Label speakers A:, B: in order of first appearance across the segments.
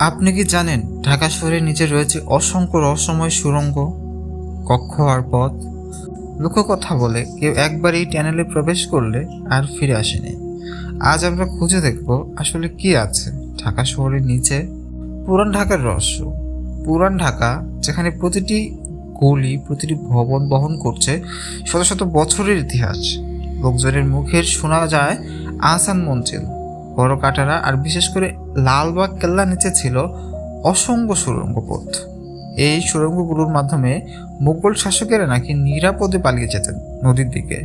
A: আপনি কি জানেন ঢাকা শহরের নিচে রয়েছে অসংখ্য রহস্যময় সুড়ঙ্গ কক্ষ আর পথ? লোককথা বলে কেউ একবার এই ট্যানেলে প্রবেশ করলে আর ফিরে আসেনি। আজ আমরা খুঁজে দেখব আসলে কি আছে ঢাকা শহরের নিচে। পুরান ঢাকার রহস্য। পুরান ঢাকা, যেখানে প্রতিটি গলি, প্রতিটি ভবন বহন করছে শত শত বছরের ইতিহাস। লোকজনের মুখের শোনা যায় আহসান মঞ্জিল বড় কাটারা আর বিশেষ করে লালবাগ কেল্লা নিচে ছিল অসংখ্য সুড়ঙ্গ পথ। এই সুড়ঙ্গগুলোর মাধ্যমে মুঘল শাসকেরা নাকি নিরাপদে পালিয়ে যেতেন নদীর দিকে।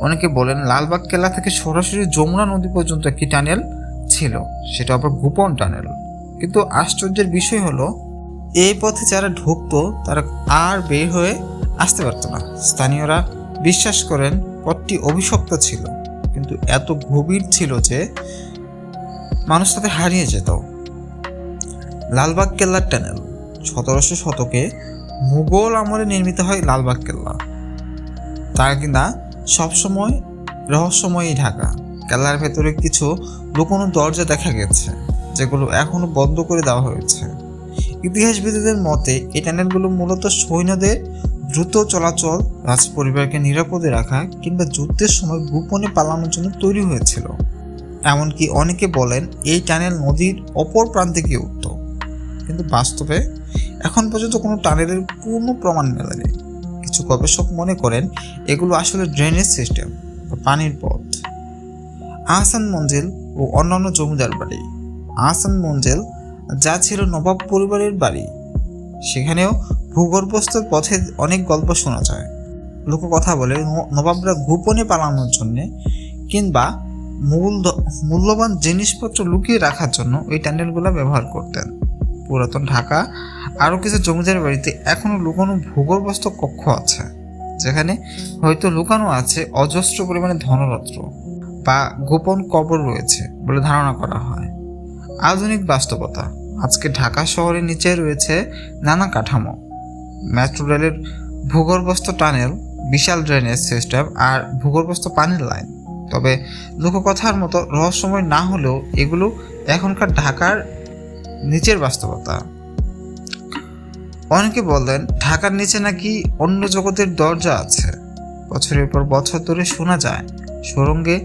A: অনেকে বলেন লালবাগ কেল্লা থেকে সরাসরি যমুনা নদী পর্যন্ত একটি টানেল ছিল, সেটা আবার গোপন টানেল। কিন্তু আশ্চর্যের বিষয় হলো, এই পথে যারা ঢুকতো, তারা আর বের হয়ে আসতে পারতো না। স্থানীয়রা বিশ্বাস করেন, পথটি অভিশপ্ত ছিল। কিন্তু এত গভীর ছিল যে মানুষ তাতে হারিয়ে যেত। লালবাগ কেল্লার টানেল, সতেরোশো শতকে মুঘল আমলে নির্মিত হয় লালবাগ কেল্লা। তা কিনা সবসময়, রহস্যময়ী ঢাকা। কেল্লার ভেতরে কিছু লুকোনো দরজা দেখা গেছে, যেগুলো এখনও বন্ধ করে দেওয়া হয়েছে। ইতিহাসবিদদের মতে, এই টানেলগুলো মূলত সৈন্যদের দ্রুত চলাচল রাজ পরিবারকে নিরাপদে রাখা কিংবা যুদ্ধের সময় গোপনে পালানোর জন্য তৈরি হয়েছিল। এমনকি অনেকে বলেন এই টানেল নদীর অপর প্রান্তে গিয়ে উঠত। কিন্তু বাস্তবে এখন পর্যন্ত কোনো টানেলের পূর্ণ প্রমাণ মেলেনি। কিছু গবেষক মনে করেন এগুলো আসলে ড্রেনেজ সিস্টেম বা পানির পথ। আহসান মঞ্জিল ও অন্যান্য জমিদার বাড়ি। আহসান মঞ্জিল যা ছিল নবাব পরিবারের বাড়ি, সেখানেও ভূগর্ভস্থ পথে অনেক গল্প শোনা যায়। লোক কথা বলে নবাবরা গোপনে পালানোর জন্যে কিংবা মূল মূল্যবান জিনিসপত্র লুকিয়ে রাখার জন্য ওই ট্যান্ডেলগুলো ব্যবহার করতেন। পুরাতন ঢাকা, আরও কিছু জমিদার বাড়িতে এখনও লুকানো ভূগর্ভস্থ কক্ষ আছে, যেখানে হয়তো লুকানো আছে অজস্র পরিমাণে ধনরত্ন বা গোপন কবর রয়েছে বলে ধারণা করা হয়। আধুনিক বাস্তবতা, আজকে ঢাকা শহরের নিচে রয়েছে নানা কাঠামো। মেট্রো রেলের ভূগর্ভস্থ টানেল, বিশাল ড্রেনেজ সিস্টেম আর ভূগর্ভস্থ পানির লাইন তবে লোককথার মতো রহস্যময় না হলেও এগুলো এখনকার ঢাকার নিচের বাস্তবতা। অনেকে বলেন ঢাকার নিচে নাকি অন্য জগতের দরজা আছে। বছরের পর বছর ধরে শোনা যায়, সুরঙ্গে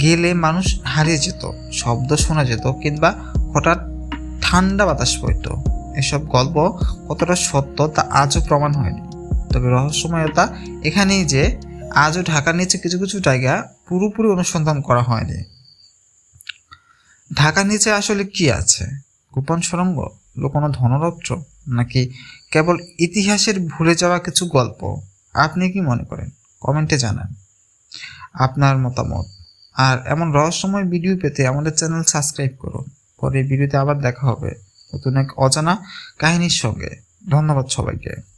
A: গেলে মানুষ হারিয়ে যেত, শব্দ শোনা যেত, কিংবা হঠাৎ ঠান্ডা বাতাস বইত। এসব গল্প কতটা সত্য তা আজও প্রমাণ হয়নি। তবে রহস্যময়তা এখানেই যে, আজও ঢাকার নিচে কিছু কিছু জায়গা পুরোপুরি অনুসন্ধান করা হয়নি। ঢাকার নিচে আসলে কি আছে? গোপন সুরঙ্গ লুকোনো ধনরত্র নাকি কেবল ইতিহাসের ভুলে যাওয়া কিছু গল্প? আপনি কি মনে করেন? কমেন্টে জানান। আপনার মতামত? আর এমন রহস্যময় ভিডিও পেতে আমাদের চ্যানেল সাবস্ক্রাইব করুন। পরে ভিডিওতে আবার দেখা হবে নতুন এক অজানা কাহিনীর সঙ্গে। ধন্যবাদ সবাইকে।